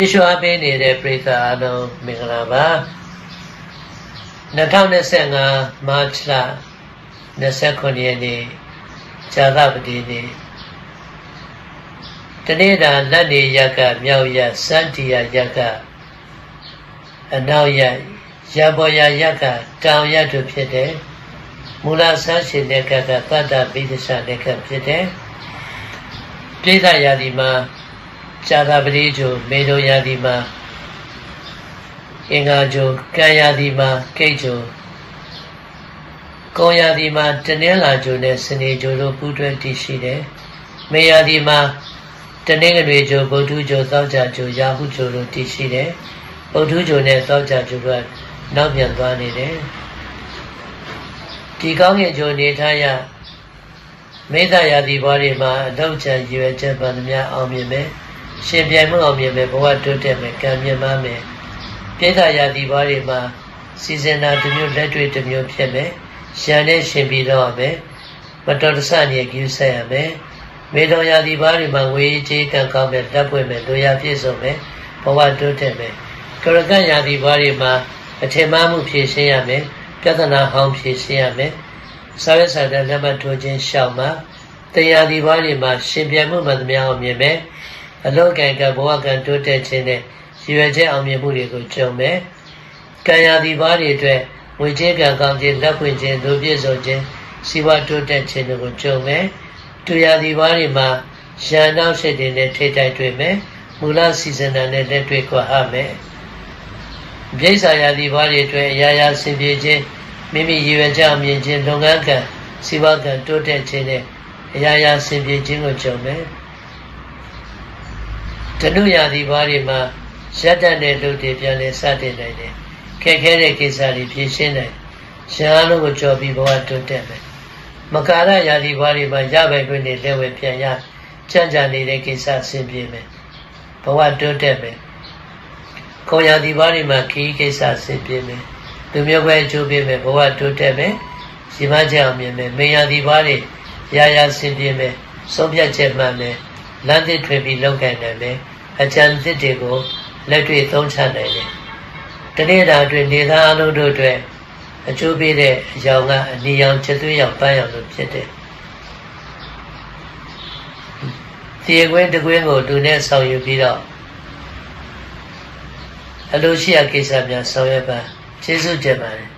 ယေရှုအပေးနေတဲ့ပရိသတ်အားလုံးမင်္ဂလာပါ2025မတ်လ29ရက်နေ့ဇာသပတိနေ့တနေ့တာလက်နေရက်ကမြောက်ရစန္တီယရက်ကအနောက်ရရဘောရရက်ကတောင်ရက်တို့ဖြစ်တယ်မူလဆန်းရှင်တဲ့ကကသတ္တပိဒရှတဲ့ကဖြစ်တယ်ပြိဿရာဒီမှာ ဇာသပတိကျိုမေတော်ရာဒီမှာအင်္ဂါကျိုကံရာဒီမှာကိတ်ကျိုကုံရာဒီမှာတနင်္လာကျိုနဲ့စနေကျိုတို့ပူးတွဲတည်ရှိတယ်မေရာဒီမှာတနင်္ဂနွေကျိုဗုဒ္ဓကျိုသောကြာကျိုရာဟုကျိုတို့တည်ရှိတယ်ဗုဒ္ဓကျိုနဲ့သောကြာကျိုကနောက်ပြန်သွားနေတယ်ဒီကောင်းကင်ကျိုနေထားရမေတ္တာရာသီဘွားတွေမှာအထောက်ချံရွယ်ချက်ပါသမျှအောင်မြင်မယ် ရှင်ပြိုင်မှုအောင်မြင်မယ်ဘဝတိုးတက်မယ်ကံမြင်မမယ်ပြိတ္တာရာသီဘွားတွေမှာစီစဉ်တာတစ်မျိုးလက်တွေ့တစ်မျိုးဖြစ်မယ်ရန်နဲ့ရှင်ပြီးတော့မယ်မတော်တဆညစ်ကျူးဆက်ရမယ်မေတော်ရာသီဘွားတွေမှာငွေကြေးကံကောင်းမယ်လက်ပွင့်မယ်လူရပြည့်စုံမယ်ဘဝတိုးတက်မယ်ကရကရာသီဘွားတွေမှာအထင်မှားမှုဖြေရှင်းရမယ်ပြဿနာဟောင်းဖြေရှင်းရမယ်စာရွက်စာတမ်းလက်မှတ်ထိုးခြင်းရှောက်မှာတရားဒီဘွားတွေမှာရှင်ပြိုင်မှုမှန်သမျှအောင်မြင်မယ် အလောကံကဘဝကံတိုးတက်ခြင်းနဲ့ရည်ရွယ်ချက်အောင်မြင်မှုတွေကိုကြုံမယ်ကံရာဒီဘွားတွေအတွက်ငွေကြေးကံကောင်းခြင်းလက်ပွင့်ခြင်းလူပြည့်စုံခြင်းစီးပွားတိုးတက်ခြင်းတွေကိုကြုံမယ်တူရာဒီဘွားတွေမှာရန်နောက်စိတ်တွေနဲ့ထိတိုက်တွေ့မယ်မူလစီစဉ်တာနဲ့လက်တွေ့ကွာဟမယ်ပြိဿာရာဒီဘွားတွေအတွက်အရာရာဆင်ပြေခြင်းမိမိရည်ရွယ်ချက်အောင်မြင်ခြင်းလုပ်ငန်းကံစီးပွားကံတိုးတက်ခြင်းနဲ့အရာရာဆင်ပြေခြင်းကိုကြုံမယ် တနုရာသီဘာတွေမှာရက်တတ်တဲ့လူတွေပြန်လဲစတင်နိုင်တယ်ခက်ခဲတဲ့ကိစ္စတွေဖြေရှင်းနိုင်ရှားလို့ကိုကြော်ပြီးဘဝတိုးတက်မယ်မကာရရာသီဘာတွေမှာရပိုင်ခွင့်တွေလက်ဝဲပြန်ရကြံ့ကြနေတဲ့ကိစ္စဆင်ပြေမယ်ဘဝတိုးတက်မယ်ခုံရာသီဘာတွေမှာခီးကိစ္စဆင်ပြေမယ်လူမျိုးပဲအကျိုးပေးမယ်ဘဝတိုးတက်မယ်ရှိမကြအောင်မြင်မယ်မေယာသီဘာတွေရာရာဆင်ပြေမယ်ဆုံးဖြတ်ချက်မှန်မယ်လမ်းသစ်ထွင်ပြီးလောက်ကန်နိုင်မယ် အကြံသစ်တွေကိုလက်တွေ့သုံးချနိုင်တယ်တနေ့တာအတွင်းနေသားအလုံးတို့အတွက်အကျိုးပေးတဲ့အယောင်ကအနီရောင်ချက်သွေးရောင်ပန်းရောင်လို့ဖြစ်တယ်ဒီကွင်းတကွင်းကိုလူနဲ့ဆောင်ယူပြီးတော့အလိုရှိရာကိစ္စများဆောင်ရွက်ပါကျေးဇူးတင်ပါတယ်